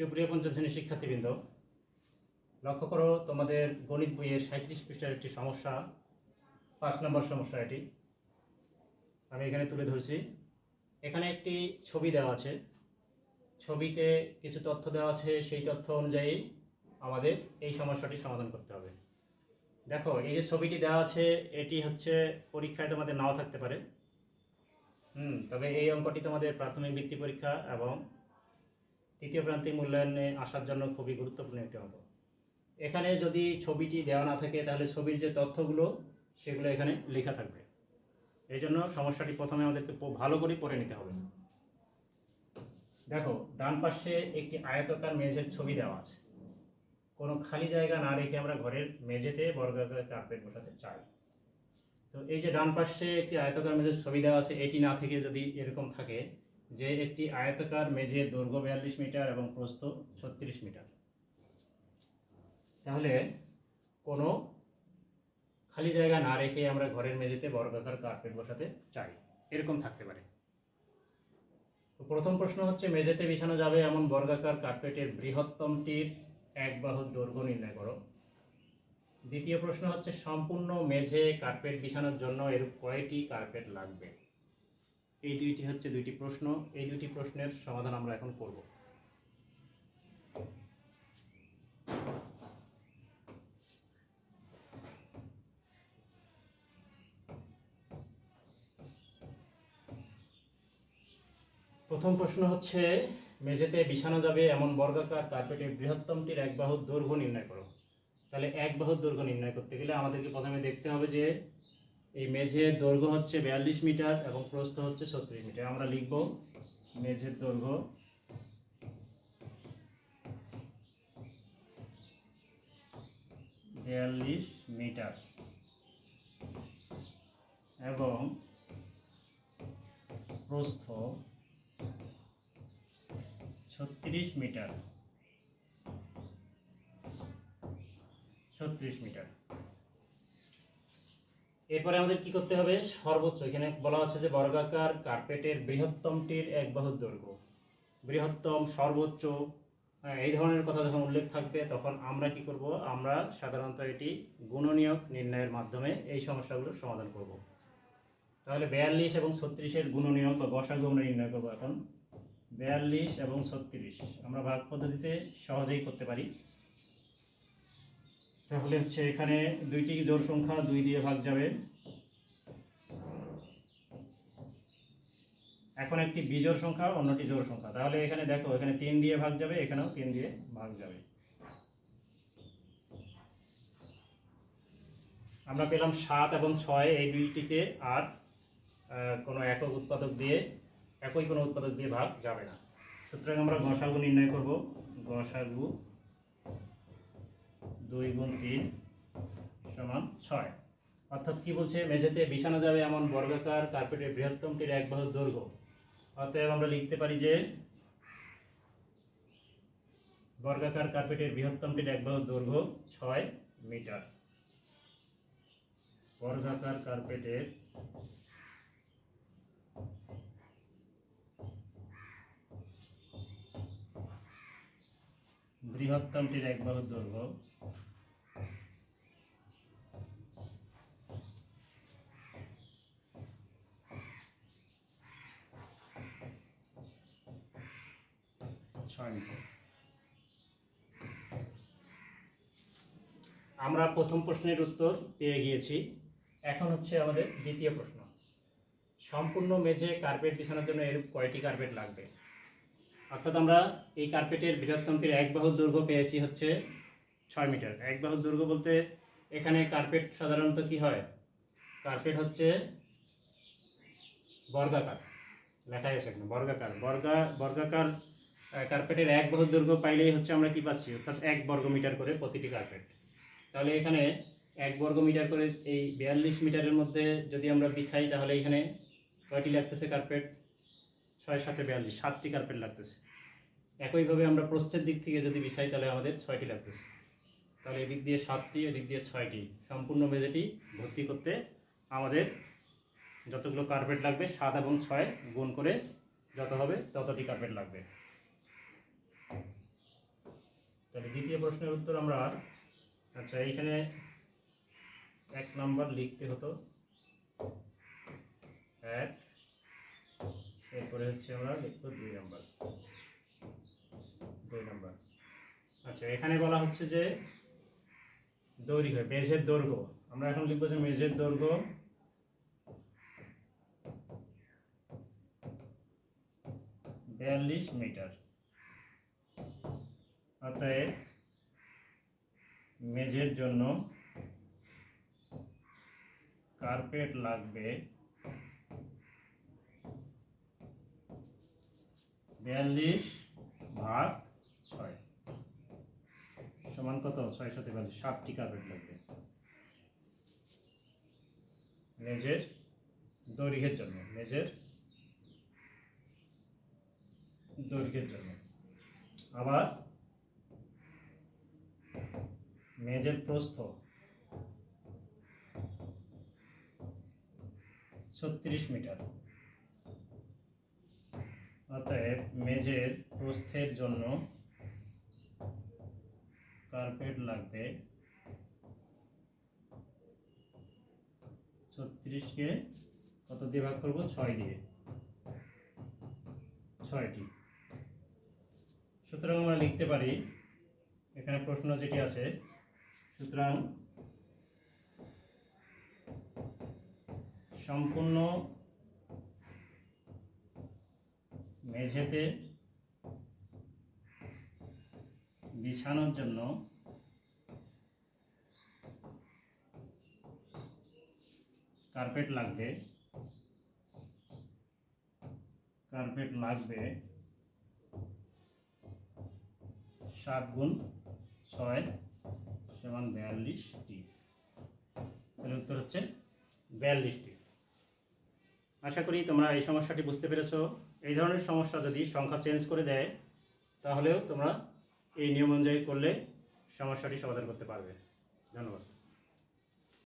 সুপ্রিয় পঞ্চম শ্রেণির শিক্ষার্থীবৃন্দ, লক্ষ্য করো তোমাদের গণিত বইয়ের সাঁত্রিশ পৃষ্ঠার একটি সমস্যা, পাঁচ নম্বর সমস্যা এটি। আমি এখানে তুলে ধরছি। এখানে একটি ছবি দেওয়া আছে। ছবিতে কিছু তথ্য দেওয়া আছে, সেই তথ্য অনুযায়ী আমাদের এই সমস্যাটি সমাধান করতে হবে। দেখো, এই যে ছবিটি দেওয়া আছে, এটি হচ্ছে পরীক্ষায় তোমাদের নাও থাকতে পারে। হুম, তবে এই অঙ্কটি তোমাদের প্রাথমিক বৃত্তি পরীক্ষা এবং তৃতীয় প্রান্তিক মূল্যায়নে আসার জন্য খুবই গুরুত্বপূর্ণ একটি অঙ্ক। এখানে যদি ছবিটি দেওয়া না থাকে, তাহলে ছবির যে তথ্যগুলো, সেগুলো এখানে লেখা থাকবে। এই জন্য সমস্যাটি প্রথমে আমাদেরকে ভালো করে পড়ে নিতে হবে। দেখো, ডান পাশে একটি আয়তকার মেঝের ছবি দেওয়া আছে। কোনো খালি জায়গা না রেখে আমরা ঘরের মেঝেতে বর্গাকার কার্পেট বসাতে চাই। তো এই যে ডান পাশে একটি আয়তকার মেঝের ছবি দেওয়া আছে, এটি না থেকে যদি এরকম থাকে যে একটি আয়তাকার মেঝে দৈর্ঘ্য বিয়াল্লিশ মিটার এবং প্রস্থ ছত্রিশ মিটার। তাহলে কোনো খালি জায়গা না রেখে আমরা ঘরের মেঝেতে বর্গাকার কার্পেট বসাতে চাই। এরকম থাকতে পারে। তো প্রথম প্রশ্ন হচ্ছে, মেঝেতে বিছানো যাবে এমন বর্গাকার কার্পেটের বৃহত্তমটির এক বাহুর দৈর্ঘ্য নির্ণয় করো। দ্বিতীয় প্রশ্ন হচ্ছে, সম্পূর্ণ মেঝে কার্পেট বিছানোর জন্য এরূপ কয়টি কার্পেট লাগবে? এই দুইটি হচ্ছে দুইটি প্রশ্ন, এই দুইটি প্রশ্নের সমাধান আমরা এখন করব। প্রথম প্রশ্ন হচ্ছে, মেঝেতে বিছানো যাবে এমন বর্গাকার কার্পেটের বৃহত্তমটির এক বাহুর দৈর্ঘ্য নির্ণয় করো। তাহলে এক বাহুর দৈর্ঘ্য নির্ণয় করতে গেলে আমাদেরকে প্রথমে দেখতে হবে যে এই মেঝের দৈর্ঘ্য হচ্ছে বিয়াল্লিশ মিটার এবং প্রস্থ হচ্ছে ছত্রিশ মিটার। আমরা লিখব মেঝের দৈর্ঘ্য। বিয়াল্লিশ মিটার। এবং প্রস্থ ছত্রিশ মিটার। ছত্রিশ মিটার। এরপরে আমাদের কি করতে হবে? সর্বোচ্চ এখানে বলা আছে যে বর্গাকার কার্পেটের বৃহত্তমটির এক বাহুর দৈর্ঘ্য। বৃহত্তম সর্বোচ্চ হ্যাঁ, এই ধরনের কথা যখন উল্লেখ থাকবে তখন আমরা কি করব? আমরা সাধারণত এটি গুণনীয়ক নির্ণয়ের মাধ্যমে এই সমস্যাগুলোর সমাধান করব। তাহলে বিয়াল্লিশ এবং ছত্রিশের গুণনীয়ক বা গসাগু আমরা নির্ণয় করব এখন। বিয়াল্লিশ এবং ছত্রিশ আমরা ভাগ পদ্ধতিতে সহজেই করতে পারি। তাহলে হচ্ছে এখানে দুইটি জোড় সংখ্যা দুই দিয়ে ভাগ যাবে। এখন একটি বিজোড় সংখ্যা, অন্যটি জোর সংখ্যা। তাহলে এখানে দেখো, এখানে তিন দিয়ে ভাগ যাবে, এখানেও তিন দিয়ে ভাগ যাবে। আমরা পেলাম সাত এবং ছয়, এই দুইটিকে আর কোনো একক উৎপাদক দিয়ে, একই কোনো উৎপাদক দিয়ে ভাগ যাবে না। সুতরাং আমরা গসাগু নির্ণয় করব। গসাগু দুই গুণ তিন সমান ছয়। অর্থাৎ কি বলছে? মেঝেতে বিছানো যাবে এমন বর্গাকার কার্পেটের বৃহত্তমটির এক বাহুর দৈর্ঘ্য। অতএব আমরা লিখতে পারি যে বর্গাকার কার্পেটের বৃহত্তমটির এক বাহুর দৈর্ঘ্য ছয় মিটার। বর্গাকার কার্পেটের বৃহত্তমটির এক বাহুর দৈর্ঘ্য ছয় মিটার আমরা প্রথম প্রশ্নের উত্তর পেয়ে গিয়েছি। এখন হচ্ছে আমাদের দ্বিতীয় প্রশ্ন। সম্পূর্ণ মেঝে কার্পেট বিছানোর জন্য এরূপ কয়টি কার্পেট লাগবে? অর্থাৎ আমরা এই কার্পেটের বৃহত্তমটির এক বাহুর দৈর্ঘ্য পেয়েছি হচ্ছে ছয় মিটার। এক বাহুর দৈর্ঘ্য বলতে এখানে কার্পেট সাধারণত কি হয়? কার্পেট হচ্ছে বর্গাকার। লেখা আছে এখানে, বর্গাকার। বর্গা, বর্গাকার কার্পেটের এক বাহুর দৈর্ঘ্য পাইলেই হচ্ছে আমরা কি পাচ্ছি? অর্থাৎ এক বর্গ মিটার করে প্রতিটি কার্পেট তাহলে এখানে এক বর্গ মিটার করে এই বিয়াল্লিশ মিটারের মধ্যে যদি আমরা বিছাই, তাহলে এখানে কয়টি লাগতেছে কার্পেট ছয় সাথে বিয়াল্লিশ, সাতটি কার্পেট লাগতেছে। একইভাবে আমরা প্রস্থের দিক থেকে যদি বিছাই, তাহলে আমাদের ছয়টি লাগতেছে। তাহলে এদিক দিয়ে সাতটি, এদিক দিয়ে ছয়টি। সম্পূর্ণ মেঝেটি ভর্তি করতে আমাদের যতগুলো কার্পেট লাগবে, সাত এবং ছয় গুণ করে যত হবে ততটি কার্পেট লাগবে। তাহলে দ্বিতীয় প্রশ্নের উত্তর আমরা আচ্ছা এইখানে এক নাম্বার লিখতে হতো। এক। এরপরে হচ্ছে আমরা লিখব দুই নাম্বার। দুই নাম্বার। আচ্ছা এখানে বলা হচ্ছে যে দৈর্ঘ্য, মেঝের দৈর্ঘ্য। আমরা এখন লিখব যে মেঝের দৈর্ঘ্য বিয়াল্লিশ মিটার। অতএব মেঝের জন্য কার্পেট লাগবে। বিয়াল্লিশ ভাগ ছয়। সমান কত? ছয় সাথে বিয়াল্লিশ। ষাটটি কার্পেট লাগবে। মেঝের দৈর্ঘ্যের জন্য, মেঝের দৈর্ঘ্যের জন্য। আবার মেঝের প্রস্থ। ছত্রিশ মিটার। অতএব মেঝের প্রস্থের জন্য কার্পেট লাগবে। ছত্রিশকে কত দিয়ে ভাগ করব? ছয় দিয়ে। ছয়টি। সুতরাং আমরা লিখতে পারি, এখানে প্রশ্ন যেটি আছে সুতরাং সম্পূর্ণ মেঝেতে বিছানোর জন্য কার্পেট লাগবে। কার্পেট লাগবে সাত গুণ ছয় সমান বিয়াল্লিশটি তাহলে উত্তর হচ্ছে বিয়াল্লিশটি আশা করি তোমরা এই সমস্যাটি বুঝতে পেরেছ। এই ধরনের সমস্যা যদি সংখ্যা চেঞ্জ করে দেয়, তাহলেও তোমরা এই নিয়ম অনুযায়ী করলে সমস্যাটি সমাধান করতে পারবে। ধন্যবাদ।